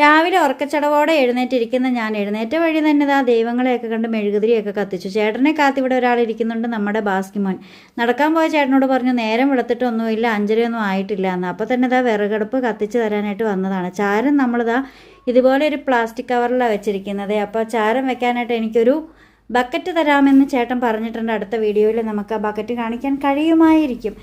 രാവിലെ ഉറക്കച്ചടവോടെ എഴുന്നേറ്റിരിക്കുന്ന ഞാൻ എഴുന്നേറ്റ വഴി തന്നെ ആ ദൈവങ്ങളെയൊക്കെ കണ്ട് മെഴുകുതിരിയൊക്കെ കത്തിച്ചു. ചേട്ടനെ കാത്തിവിടെ ഒരാൾ ഇരിക്കുന്നുണ്ട് നമ്മുടെ ബാസ്കിമോൻ. നടക്കാൻ പോയ ചേട്ടനോട് പറഞ്ഞു നേരം വെളുത്തിട്ടൊന്നുമില്ല അഞ്ചരയൊന്നും ആയിട്ടില്ല എന്ന്. അപ്പോൾ തന്നെ ഇതാ വിറകടുപ്പ് കത്തിച്ച് തരാനായിട്ട് വന്നതാണ്. ചാരം നമ്മളിതാ ഇതുപോലെ ഒരു പ്ലാസ്റ്റിക് കവറിലാണ് വെച്ചിരിക്കുന്നത്. അപ്പോൾ ചാരം വെക്കാനായിട്ട് എനിക്കൊരു ബക്കറ്റ് തരാമെന്ന് ചേട്ടൻ പറഞ്ഞിട്ടുണ്ട് അടുത്ത വീഡിയോയിൽ നമുക്ക് ആ ബക്കറ്റ് കാണിക്കാൻ കഴിയുമായിരിക്കും.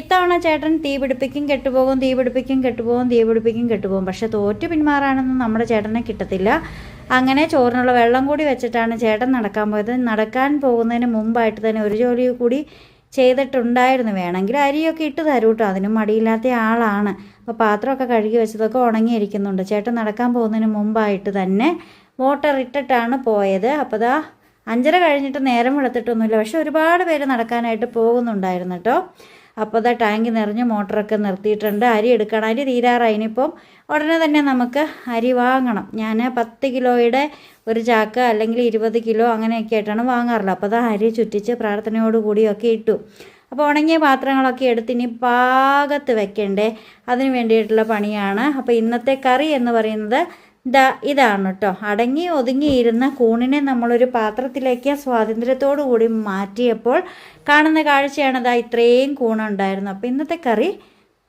ഇത്തവണ ചേട്ടൻ തീ പിടിപ്പിക്കും കെട്ടുപോകും തീ പിടിപ്പിക്കും കെട്ടുപോകും തീ പിടിപ്പിക്കും കെട്ടുപോകും. പക്ഷെ തോറ്റ് പിന്മാറാനൊന്നും നമ്മുടെ ചേട്ടനെ കിട്ടത്തില്ല. അങ്ങനെ ചോറിനുള്ള വെള്ളം കൂടി വെച്ചിട്ടാണ് ചേട്ടൻ നടക്കാൻ പോയത്. നടക്കാൻ പോകുന്നതിന് മുമ്പായിട്ട് തന്നെ ഒരു ജോലി കൂടി ചെയ്തിട്ടുണ്ടായിരുന്നു. വേണമെങ്കിൽ അരിയൊക്കെ ഇട്ട് തരൂ കേട്ടോ അതിനും മടിയില്ലാത്ത ആളാണ്. അപ്പോൾ പാത്രമൊക്കെ കഴുകി വെച്ചതൊക്കെ ഉണങ്ങിയിരിക്കുന്നുണ്ട്. ചേട്ടൻ നടക്കാൻ പോകുന്നതിന് മുമ്പായിട്ട് തന്നെ മോട്ടർ ഇട്ടിട്ടാണ് പോയത്. അപ്പോൾ ദാ അഞ്ചര കഴിഞ്ഞിട്ട് നേരം വെളുത്തിട്ടൊന്നുമില്ല. പക്ഷെ ഒരുപാട് പേര് നടക്കാനായിട്ട് പോകുന്നുണ്ടായിരുന്നു കേട്ടോ. അപ്പോൾ ദാ ടാങ്ക് നിറഞ്ഞ് മോട്ടറൊക്കെ നിർത്തിയിട്ടുണ്ട്. അരി എടുക്കണം. അരി തീരാറായി. ഇനിയിപ്പം ഉടനെ തന്നെ നമുക്ക് അരി വാങ്ങണം. ഞാൻ പത്ത് കിലോയുടെ ഒരു ചാക്ക് അല്ലെങ്കിൽ ഇരുപത് കിലോ അങ്ങനെയൊക്കെ ആയിട്ടാണ് വാങ്ങാറുള്ളത്. അപ്പോൾ അതാ അരി ചുറ്റിച്ച് പ്രാർത്ഥനയോടുകൂടിയൊക്കെ ഇട്ടു. അപ്പോൾ ഉണങ്ങിയ പാത്രങ്ങളൊക്കെ എടുത്ത് ഇനി പാകത്ത് വെക്കണ്ടേ? അതിന് വേണ്ടിയിട്ടുള്ള പണിയാണ്. അപ്പോൾ ഇന്നത്തെ കറി എന്ന് പറയുന്നത് ദാ ഇതാണ് കേട്ടോ അടങ്ങി ഒതുങ്ങിയിരുന്ന കൂണിനെ നമ്മളൊരു പാത്രത്തിലേക്ക് സ്വാതന്ത്ര്യത്തോടു കൂടി മാറ്റിയപ്പോൾ കാണുന്ന കാഴ്ചയാണ് ദാ ഇത്രയും കൂണുണ്ടായിരുന്നു അപ്പോൾ ഇന്നത്തെ കറി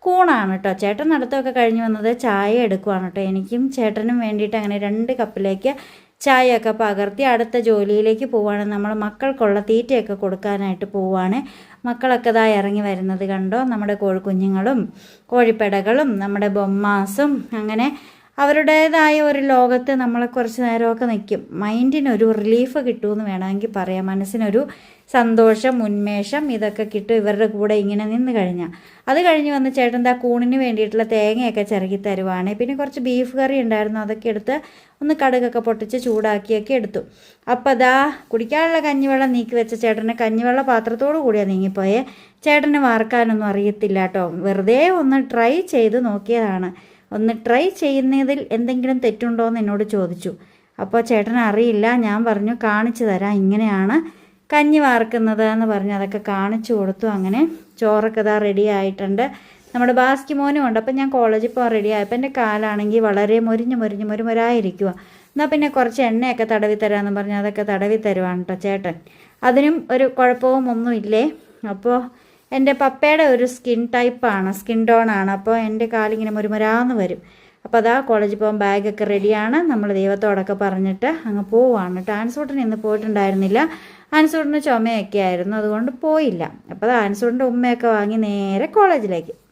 കൂണാണ് കേട്ടോ ചേട്ടൻ നടത്തമൊക്കെ കഴിഞ്ഞ് വന്നത് ചായ എടുക്കുവാണ് കേട്ടോ എനിക്കും ചേട്ടനും വേണ്ടിയിട്ട് അങ്ങനെ രണ്ട് കപ്പിലേക്ക് ചായയൊക്കെ പകർത്തി അടുത്ത ജോലിയിലേക്ക് പോവാണ്. നമ്മൾ മക്കൾക്കുള്ള തീറ്റയൊക്കെ കൊടുക്കാനായിട്ട് പോവാണ്. മക്കളൊക്കെ ഇതാ ഇറങ്ങി വരുന്നത് കണ്ടോ? നമ്മുടെ കോഴിക്കുഞ്ഞുങ്ങളും കോഴിപ്പടകളും നമ്മുടെ ബൊമ്മാസും അങ്ങനെ അവരുടേതായ ഒരു ലോകത്ത് നമ്മളെ കുറച്ച് നേരമൊക്കെ നിൽക്കും മൈൻഡിനൊരു റിലീഫ് കിട്ടുമെന്ന് വേണമെങ്കിൽ പറയാം. മനസ്സിനൊരു സന്തോഷം ഉന്മേഷം ഇതൊക്കെ കിട്ടും ഇവരുടെ കൂടെ ഇങ്ങനെ നിന്ന് കഴിഞ്ഞാൽ അത് കഴിഞ്ഞ് വന്ന് ചേട്ടൻ ആ കൂണിന് വേണ്ടിയിട്ടുള്ള തേങ്ങയൊക്കെ ചിറകി തരുവാണ്. പിന്നെ കുറച്ച് ബീഫ് കറി ഉണ്ടായിരുന്നു. അതൊക്കെ എടുത്ത് ഒന്ന് കടുകൊക്കെ പൊട്ടിച്ച് ചൂടാക്കിയൊക്കെ എടുത്തു. അപ്പോൾ അതാ കുടിക്കാനുള്ള കഞ്ഞിവെള്ളം നീക്കി വെച്ച ചേട്ടനെ കഞ്ഞിവെള്ള പാത്രത്തോടു കൂടിയാണ് നീങ്ങിപ്പോയേ. ചേട്ടന് വാർക്കാനൊന്നും അറിയത്തില്ല കേട്ടോ വെറുതെ ഒന്ന് ട്രൈ ചെയ്ത് നോക്കിയതാണ്. ഒന്ന് ട്രൈ ചെയ്യുന്നതിൽ എന്തെങ്കിലും തെറ്റുണ്ടോ എന്ന് എന്നോട് ചോദിച്ചു. അപ്പോൾ ചേട്ടൻ അറിയില്ല ഞാൻ പറഞ്ഞു കാണിച്ചു തരാം ഇങ്ങനെയാണ് കഞ്ഞി വാർക്കുന്നത് എന്ന് പറഞ്ഞ്. അതൊക്കെ കാണിച്ചു കൊടുത്തു. അങ്ങനെ ചോറൊക്കെ ഇതാ റെഡി ആയിട്ടുണ്ട്. നമ്മുടെ ബാസ്കി മോനും ഉണ്ട്. അപ്പം ഞാൻ കോളേജിൽ പോകാൻ റെഡി ആയപ്പോൾ എന്റെ കാലാണെങ്കിൽ വളരെ മുരിഞ്ഞ് മുരിഞ്ഞ് മുരുമുരായിരിക്കുക എന്നാൽ പിന്നെ കുറച്ച് എണ്ണയൊക്കെ തടവി തരാമെന്ന് പറഞ്ഞ്. അതൊക്കെ തടവി തരുവാണ് കേട്ടോ ചേട്ടൻ. അതിനും ഒരു കുഴപ്പവും ഒന്നുമില്ലേ? അപ്പോൾ എന്റെ പപ്പയുടെ ഒരു സ്കിൻ ടൈപ്പാണ് സ്കിൻ ടോൺ ആണ്. അപ്പോൾ എന്റെ കാലിങ്ങനെ മുരുമുരാന്ന് വരും. അപ്പോൾ അതാ കോളേജിൽ പോകാൻ ബാഗൊക്കെ റെഡിയാണ്. നമ്മൾ ദൈവത്തോടൊക്കെ പറഞ്ഞിട്ട് അങ്ങ് പോവാണ്. ട്രാൻസ്പോർട്ടിന് ഇന്ന് പോയിട്ടുണ്ടായിരുന്നില്ല. ആൻസൂട്ടിന് ചുമയൊക്കെ ആയിരുന്നു അതുകൊണ്ട് പോയില്ല. അപ്പോൾ അത് ആൻസൂട്ടിന്റെ ഉമ്മയൊക്കെ വാങ്ങി നേരെ കോളേജിലേക്ക്.